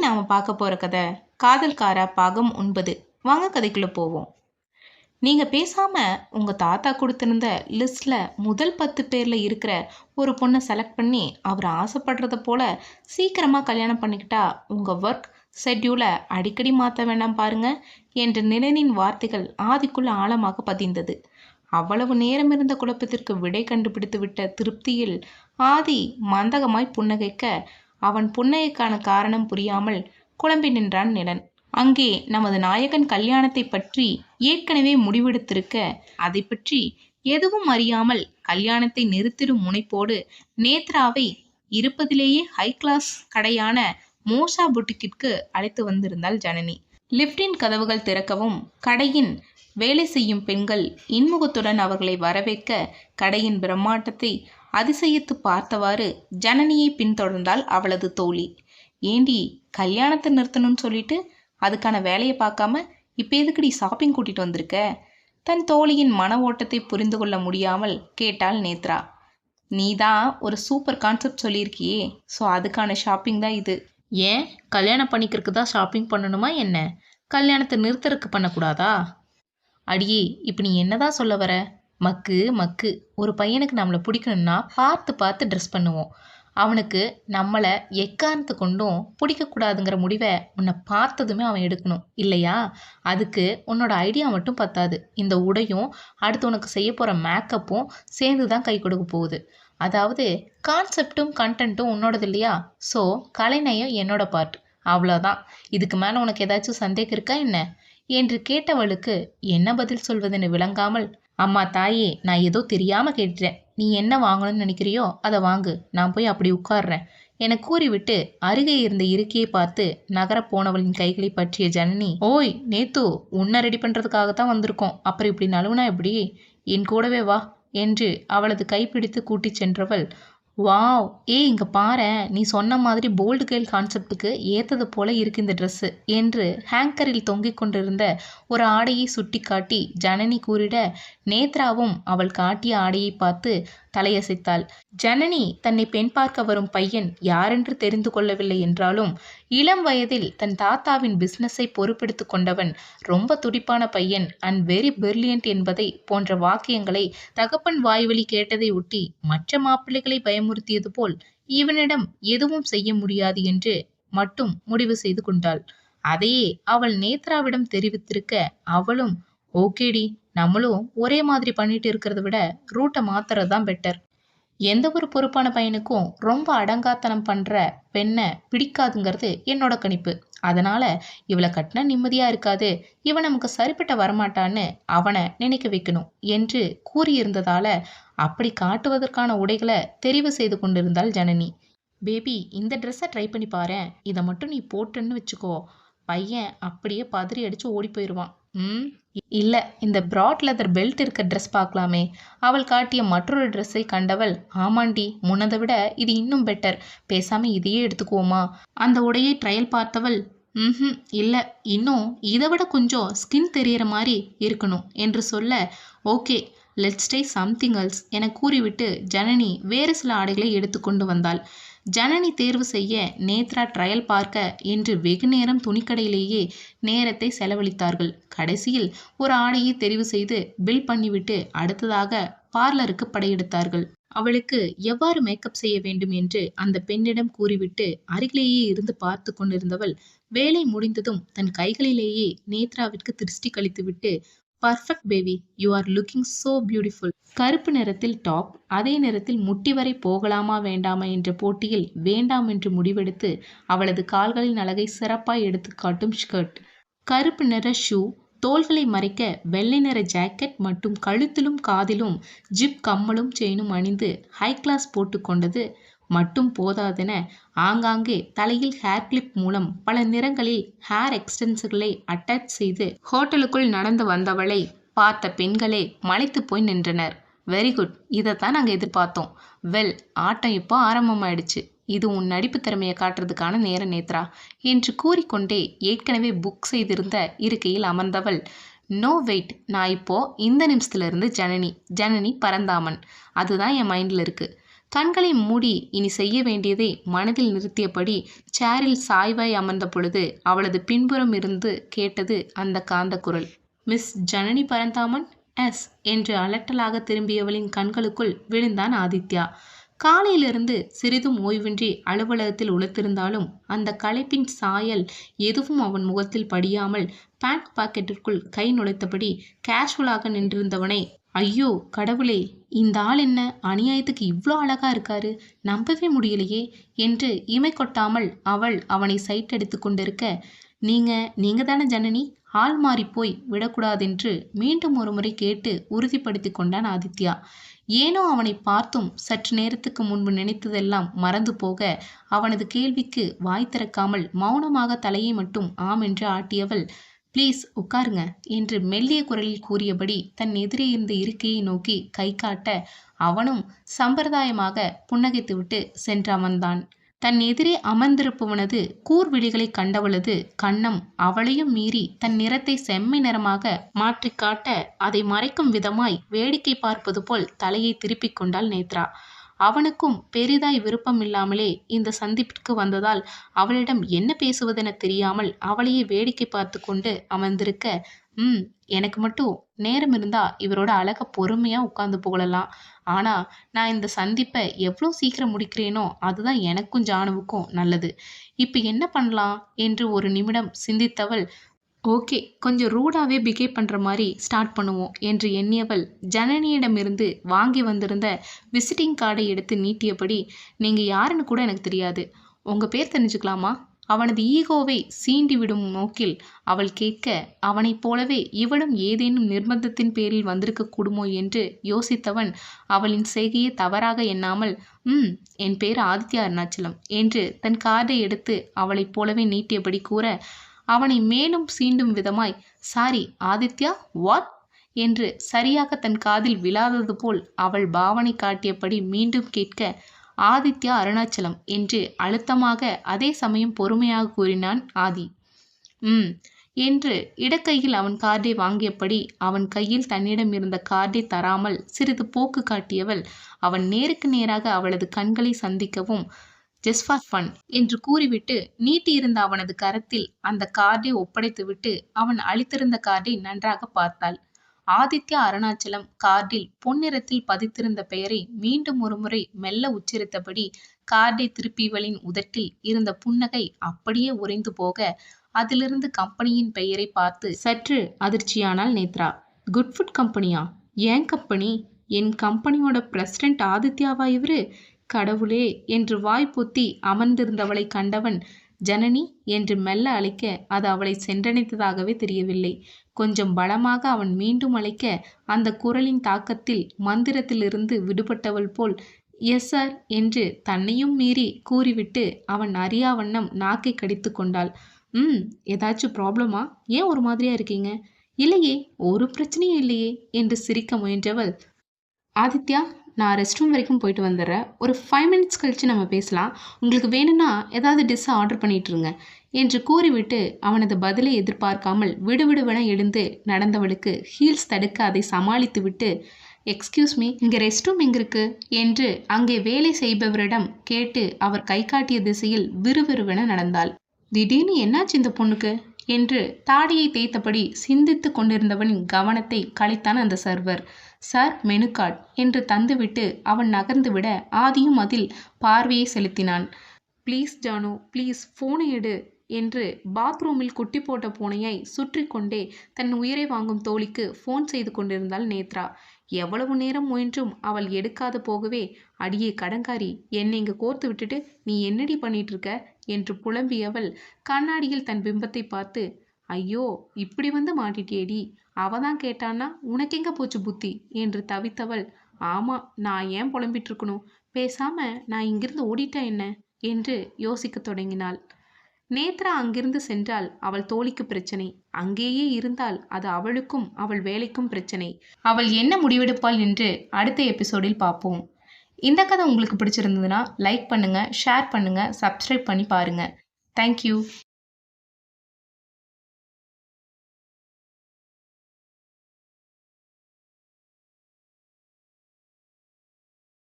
இன்னைக்கு நாம பார்க்க போற கதை காதல்காரா பாகம் ஒன்பது. வாங்க கதைக்குள்ள போவோம். நீங்க பேசாம உங்க தாத்தா கொடுத்திருந்த லிஸ்ட்ல முதல் பத்து பேர்ல இருக்கிற ஒரு பொண்ணை செலக்ட் பண்ணி அவர் ஆசைப்படுறத போல சீக்கிரமா கல்யாணம் பண்ணிக்கிட்டா உங்க ஒர்க் ஷெட்யூலை அடிக்கடி மாற்ற வேண்டாம் பாருங்க என்ற நிலனின் வார்த்தைகள் ஆதிக்குள்ள ஆழமாக பதிந்தது. அவ்வளவு நேரம் இருந்த குழப்பத்திற்கு விடை கண்டுபிடித்து விட்ட திருப்தியில் ஆதி மந்தகமாய் புன்னகைக்க அவன் புன்னகைக்கான காரணம் புரியாமல் குழம்பி நின்றான் நிலன். அங்கே நமது நாயகன் கல்யாணத்தை பற்றி ஏற்கனவே முடிவெடுத்திருக்க அதை பற்றி எதுவும் அறியாமல் கல்யாணத்தை நிறுத்திடும் முனைப்போடு நேத்ராவை இருப்பதிலேயே ஹை கிளாஸ் கடையான மோசா புட்டிக்கிற்கு அழைத்து வந்திருந்தாள் ஜனனி. லிப்டின் கதவுகள் திறக்கவும் கடையின் வேலை செய்யும் பெண்கள் இன்முகத்துடன் அவர்களை வரவேற்க கடையின் பிரம்மாட்டத்தை அதிசயித்து பார்த்தவாறு ஜனனியை பின்தொடர்ந்தாள் அவளது தோழி. ஏண்டி கல்யாணத்தை நிறுத்தணும்னு சொல்லிட்டு அதுக்கான வேலையை பார்க்காம இப்போ எதுக்குடி ஷாப்பிங் கூட்டிட்டு வந்திருக்க? தன் தோழியின் மன ஓட்டத்தை புரிந்து கொள்ள முடியாமல் கேட்டாள் நேத்ரா. நீ தான் ஒரு சூப்பர் கான்செப்ட் சொல்லியிருக்கியே. ஸோ அதுக்கான ஷாப்பிங் தான் இது. ஏன்? கல்யாணம் பண்ணிக்கிறதுக்கு தான் ஷாப்பிங் பண்ணணுமா என்ன? கல்யாணத்தை நிறுத்தறதுக்கு பண்ணக்கூடாதா? அடியே இப்போ நீ என்னதான் சொல்ல வர? மக்கு மக்கு. ஒரு பையனுக்கு நம்மளை பிடிக்கணும்னா பார்த்து பார்த்து ட்ரெஸ் பண்ணுவோம். அவனுக்கு நம்மளை எக்காரணத்து கொண்டும் பிடிக்கக்கூடாதுங்கிற முடிவை உன்னை பார்த்ததுமே அவன் எடுக்கணும். இல்லையா? அதுக்கு உன்னோட ஐடியா மட்டும் பத்தாது. இந்த உடையும் அடுத்து உனக்கு செய்ய போகிற மேக்கப்பும் சேர்ந்து தான் கை கொடுக்க போகுது. அதாவது கான்செப்டும் கண்டென்ட்டும் உன்னோடது இல்லையா? ஸோ கலைநயம் என்னோட பார்ட் அவ்வளோதான் இதுக்கு மேலே உனக்கு ஏதாச்சும் சந்தேகம் இருக்கா என்ன? என்று கேட்டவளுக்கு என்ன பதில் சொல்வதுன்னு விளங்காமல் அம்மா தாயே நான் ஏதோ தெரியாமல் கேட்டுட்டேன். நீ என்ன வாங்கணும்னு நினைக்கிறியோ அதை வாங்கு. நான் போய் அப்படி உட்கார்றேன். என கூறிவிட்டு அருகே இருந்த இருக்கையை பார்த்து நகர போனவளின் கைகளை பற்றிய ஜனனி ஓய் நேத்து உன்னை ரெடி பண்ணுறதுக்காக தான் வந்திருக்கோம். அப்புறம் இப்படி நழுவுனா எப்படி? என் கூடவே வா என்று அவளது கைப்பிடித்து கூட்டிச் சென்றவள் வாவ் ஏய் இங்கே பாரேன் நீ சொன்ன மாதிரி போல்டு கேர்ள் கான்செப்டுக்கு ஏத்தது போல இருக்கு இந்த ட்ரெஸ்ஸு என்று ஹேங்கரில் தொங்கிக் கொண்டிருந்த ஒரு ஆடையை சுட்டி காட்டி ஜனனி கூறிட நேத்ராவும் அவள் காட்டிய ஆடையை பார்த்து தலையசைத்தாள். ஜனனி தன்னை பெண் பார்க்க வரும் பையன் யாரென்று தெரிந்து கொள்ளவில்லை என்றாலும் இளம் வயதில் தன் தாத்தாவின் பிசினஸை பொறுப்பெடுத்து கொண்டவன் ரொம்ப துடிப்பான பையன் அண்ட் வெரி பிரில்லியன்ட் என்பதை போன்ற வாக்கியங்களை தகப்பன் வாய்வழி கேட்டதை ஒட்டி மற்ற மாப்பிள்ளைகளை பயமுறுத்தியது போல் இவனிடம் எதுவும் செய்ய முடியாது என்று மட்டும் முடிவு செய்து கொண்டாள். அதையே அவள் நேத்ராவிடம் தெரிவித்திருக்க அவளும் ஓகேடி நம்மளும் ஒரே மாதிரி பண்ணிட்டு இருக்கிறத விட ரூட்டை மாத்துறது தான் பெட்டர் எந்த ஒரு பொறுப்பான பையனுக்கும் ரொம்ப அடங்காத்தனம் பண்ணுற பெண்ணை பிடிக்காதுங்கிறது என்னோட கணிப்பு. அதனால் இவளை கட்டினா நிம்மதியாக இருக்காது. இவன் நமக்கு சரிப்பட்ட வரமாட்டான்னு அவனை நினைக்க வைக்கணும் என்று கூறியிருந்ததால் அப்படி காட்டுவதற்கான உடைகளை தெரிவு செய்து கொண்டிருந்தாள் ஜனனி. பேபி இந்த ட்ரெஸ்ஸை ட்ரை பண்ணி பாரு இதை மட்டும் நீ போட்டுன்னு வச்சுக்கோ. பையன் அப்படியே பதறி அடிச்சு ஓடி போயிடுவான் ம் இல்லை இந்த ப்ராட் லெதர் பெல்ட் இருக்க ட்ரெஸ் பார்க்கலாமே. அவள் காட்டிய மற்றொரு ட்ரெஸ்ஸை கண்டவள் ஆமாண்டி முன்னதை விட இது இன்னும் பெட்டர் பேசாம இதையே எடுத்துக்குவோமா? அந்த உடையை ட்ரையல் பார்த்தவள் ம் இல்லை இன்னும் இதை விட கொஞ்சம் ஸ்கின் தெரியற மாதிரி இருக்கணும் என்று சொல்ல okay let's try something else என கூறிவிட்டு ஜனனி வேறு சில ஆடைகளை எடுத்து கொண்டு வந்தாள். ஜனனி தேர்வு செய்ய நேத்ரா ட்ரையல் பார்க்க என்று வெகு நேரம் துணிக்கடையிலேயே நேரத்தை செலவழித்தார்கள். கடைசியில் ஒரு ஆடையை தெரிவு செய்து பில் பண்ணிவிட்டு அடுத்ததாக பார்லருக்கு படையெடுத்தார்கள். அவளுக்கு எவ்வாறு மேக்கப் செய்ய வேண்டும் என்று அந்த பெண்ணிடம் கூறிவிட்டு அருகிலேயே இருந்து பார்த்து கொண்டிருந்தவள் வேலை முடிந்ததும் தன் கைகளிலேயே நேத்ராவிற்கு திருஷ்டி கழித்துவிட்டு perfect baby you are looking so beautiful கருப்பு நிறத்தில் டாப் அதே நேரத்தில் முட்டி வரை போகலாமா வேண்டாமா என்ற போட்டியில் வேண்டாம் என்று முடிவெடுத்து அவளது கால்களின் அழகை சிறப்பாய் எடுத்து காட்டும் ஸ்கர்ட் கருப்பு நிற ஷூ தோள்களை மறைக்க வெள்ளை நிற ஜாக்கெட் மற்றும் கழுத்திலும் காதிலும் ஜிப் கம்மலும் செயினும் அணிந்து ஹை கிளாஸ் போட்டுக்கொண்டது மட்டும் போதாதென ஆங்காங்கே தலையில் ஹேர் கிளிப் மூலம் பல நிறங்களில் ஹேர் எக்ஸ்டென்ஸுகளை அட்டாச் செய்து ஹோட்டலுக்குள் நடந்து வந்தவளை பார்த்த பெண்களே மலைத்து போய் நின்றனர். வெரி குட் இதைத்தான் நாங்கள் எதிர்பார்த்தோம். வெல் ஆட்டம் இப்போ ஆரம்பமாயிடுச்சு. இது உன் நடிப்பு திறமையை காட்டுறதுக்கான நேர நேத்ரா என்று கூறிக்கொண்டே ஏற்கனவே புக் செய்திருந்த இருக்கையில் அமர்ந்தவள் நோ வெயிட் நான் இப்போ இந்த நிமிஷத்துல இருந்து ஜனனி. ஜனனி பரந்தாமன். அதுதான் என் மைண்டில் இருக்குது கண்களை மூடி இனி செய்ய வேண்டியதை மனதில் நிறுத்தியபடி சேரில் சாய்வாய் அமர்ந்த பொழுது அவளது பின்புறம் இருந்து கேட்டது அந்த காந்த குரல். மிஸ் ஜனனி பரந்தாமன்? எஸ் என்று அலட்டலாக திரும்பியவளின் கண்களுக்குள் விழுந்தான் ஆதித்யா. காலையிலிருந்து சிறிதும் ஓய்வின்றி அலுவலகத்தில் உழைத்திருந்தாலும் அந்த களைப்பின் சாயல் எதுவும் அவன் முகத்தில் படியாமல் பேண்ட் பாக்கெட்டிற்குள் கை நுழைத்தபடி கேஷுவலாக நின்றிருந்தவனை ஐயோ கடவுளே இந்த ஆள் என்ன அநியாயத்துக்கு இவ்வளோ அழகா இருக்காரு? நம்பவே முடியலையே என்று இமை கொட்டாமல் அவள் அவனை சைட் அடித்து கொண்டிருக்க நீங்க நீங்க தானே ஜனனி ஆள் மாறி போய் விடக்கூடாதென்று மீண்டும் ஒருமுறை கேட்டு உறுதிப்படுத்தி கொண்டான் ஆதித்யா. ஏனோ அவனை பார்த்தும் சற்று நேரத்துக்கு முன்பு நினைத்ததெல்லாம் மறந்து போக அவனது கேள்விக்கு வாய் திறக்காமல் மௌனமாக தலையை மட்டும் ஆம் என்று ஆட்டியவள் ப்ளீஸ் உட்காருங்க என்று மெல்லிய குரலில் கூறியபடி தன் எதிரே இருந்த இருக்கையை நோக்கி கை காட்ட அவனும் சம்பிரதாயமாக புன்னகைத்துவிட்டு சென்று அமர்ந்தான். தன் எதிரே அமர்ந்திருப்பவனது கூர்விழிகளை கண்டவளது கண்ணம் அவளையும் மீறி தன் நிறத்தை செம்மை நிறமாக மாற்றிக் காட்ட அதை மறைக்கும் விதமாய் வேடிக்கை பார்ப்பது போல் தலையை திருப்பிக் கொண்டாள் நேத்ரா. அவனுக்கும் பெரிதாய் விருப்பமில்லாமலே இந்த சந்திப்பிற்கு வந்ததால் அவளிடம் என்ன பேசுவதென தெரியாமல் அவளையே வேடிக்கை பார்த்து கொண்டு அமர்ந்திருக்க ம் எனக்கு மட்டும் நேரம் இருந்தா இவரோட அழக பொறுமையா உட்கார்ந்து புகழலாம். ஆனா நான் இந்த சந்திப்பை எவ்வளோ சீக்கிரம் முடிக்கிறேனோ அதுதான் எனக்கும் ஜானுவுக்கும் நல்லது. இப்போ என்ன பண்ணலாம்? என்று ஒரு நிமிடம் சிந்தித்தவள் ஓகே கொஞ்சம் ரூடாகவே பிஹேவ் பண்ணுற மாதிரி ஸ்டார்ட் பண்ணுவோம் என்று எண்ணியவள் ஜனனியிடமிருந்து வாங்கி வந்திருந்த விசிட்டிங் கார்டை எடுத்து நீட்டியபடி நீங்கள் யாருன்னு கூட எனக்கு தெரியாது. உங்கள் பேர் தெரிஞ்சுக்கலாமா? அவனது ஈகோவை சீண்டிவிடும் நோக்கில் அவள் கேட்க அவனைப் போலவே இவளும் ஏதேனும் நிர்பந்தத்தின் பேரில் வந்திருக்க கூடுமோ? என்று யோசித்தவன் அவளின் செய்கையை தவறாக எண்ணாமல் ம் என் பேர் ஆதித்யா அருணாச்சலம் என்று தன் கார்டை எடுத்து அவளைப் போலவே நீட்டியபடி கூற அவனை மேலும் சீண்டும் விதமாய் சாரி ஆதித்யா வாட் என்று சரியாக தன் காதில் விழாதது போல் அவள் பாவனை காட்டியபடி மீண்டும் கேட்க ஆதித்யா அருணாச்சலம் என்று அழுத்தமாக அதே சமயம் பொறுமையாக கூறினான் ஆதி. ம் என்று இடக்கையில் அவன் கார்டை வாங்கியபடி அவன் கையில் தன்னிடம் இருந்த கார்டை தராமல் சிறிது போக்கு காட்டியவள் அவன் நேருக்கு நேராக அவளது கண்களை சந்திக்கவும் ஜஸ்ட் ஃபார் ஃபன் என்று கூறிவிட்டு நீட்டியிருந்த அவனது கரத்தில் அந்த கார்டை ஒப்படைத்துவிட்டு அவன் அளித்திருந்த கார்டை நன்றாக பார்த்தாள். ஆதித்யா அருணாச்சலம் கார்டில் பொன்னிறத்தில் பதித்திருந்த பெயரை மீண்டும் ஒருமுறை மெல்ல உச்சரித்தபடி கார்டை திருப்பியவளின் உதட்டில் இருந்த புன்னகை அப்படியே உறைந்து போக அதிலிருந்து கம்பெனியின் பெயரை பார்த்து சற்று அதிர்ச்சியானாள் நேத்ரா குட் ஃபுட் கம்பெனியா? ஏன் கம்பெனி? என் கம்பெனியோட பிரசிடென்ட் ஆதித்யாவா இவரு? கடவுளே என்று வாய் பொத்தி அமர்ந்திருந்தவளை கண்டவன் ஜனனி என்று மெல்ல அழைக்க அது அவளை சென்றடைத்ததாகவே தெரியவில்லை. கொஞ்சம் பலமாக அவன் மீண்டும் அழைக்க அந்த குரலின் தாக்கத்தில் மந்திரத்திலிருந்து விடுபட்டவள் போல் எஸ் சார் என்று தன்னையும் மீறி கூறிவிட்டு அவன் அறியா வண்ணம் நாக்கை கடித்து கொண்டாள். ம் ஏதாச்சும் ப்ராப்ளமா? ஏன் ஒரு மாதிரியா இருக்கீங்க? இல்லையே ஒரு பிரச்சனையும் இல்லையே என்று சிரிக்க முயன்றவள் ஆதித்யா நான் ரெஸ்ட் ரூம் வரைக்கும் போயிட்டு வந்துடுறேன். ஒரு ஃபைவ் மினிட்ஸ் கழித்து நம்ம பேசலாம். உங்களுக்கு வேணும்னா ஏதாவது டிஷ்ஷை ஆர்டர் பண்ணிட்டுருங்க. என்று கூறிவிட்டு அவனது பதிலை எதிர்பார்க்காமல் விடுவிடுவென எழுந்து நடந்தவளுக்கு ஹீல்ஸ் தடுக்க அதை சமாளித்து விட்டு எக்ஸ்கியூஸ் மீ இங்கே ரெஸ்ட் ரூம் எங்கே இருக்கு? என்று அங்கே வேலை செய்பவரிடம் கேட்டு அவர் கை காட்டிய திசையில் விறுவிறுவென நடந்தாள். திடீர்னு என்னாச்சு இந்த பொண்ணுக்கு? என்று தாடியை தேய்த்தபடி சிந்தித்து கொண்டிருந்தவனின் கவனத்தை கலைத்தான் அந்த சர்வர் சார் மெனு கார்டு என்று தந்துவிட்டு அவன் நகர்ந்துவிட ஆதியும் அதில் பார்வையை செலுத்தினான். ப்ளீஸ் ஜானு ப்ளீஸ் ஃபோனை எடு என்று பாத்ரூமில் குட்டி போட்ட பூனையை சுற்றி கொண்டே தன் உயிரை வாங்கும் தோழிக்கு ஃபோன் செய்து கொண்டிருந்தாள் நேத்ரா. எவ்வளவு நேரம் முயன்றும் அவள் எடுக்காத போகவே அடியே கடங்காரி என்னை இங்கே கோர்த்து விட்டுட்டு நீ என்னடி பண்ணிட்டு இருக்க? என்று புலம்பியவள் கண்ணாடியில் தன் பிம்பத்தை பார்த்து ஐயோ இப்படி வந்து மாட்டிட்டேடி. அவ தான் கேட்டான்னா உனக்கெங்க போச்சு புத்தி? என்று தவித்தவள். ஆமா நான் ஏன் புலம்பிட்டு இருக்கணும் பேசாம நான் இங்கிருந்து ஓடிட்டேன் என்ன? என்று யோசிக்கத் தொடங்கினாள். நேத்ரா அங்கிருந்து சென்றால் அவள் தோழிக்கு பிரச்சனை. அங்கேயே இருந்தால் அது அவளுக்கும் அவள் வேலைக்கும் பிரச்சனை. அவள் என்ன முடிவெடுப்பாள் என்று அடுத்த எபிசோடில் பார்ப்போம். இந்த கதை உங்களுக்கு பிடிச்சிருந்ததுன்னா லைக் பண்ணுங்கள் ஷேர் பண்ணுங்கள் சப்ஸ்கிரைப் பண்ணி பாருங்கள் தேங்க்யூ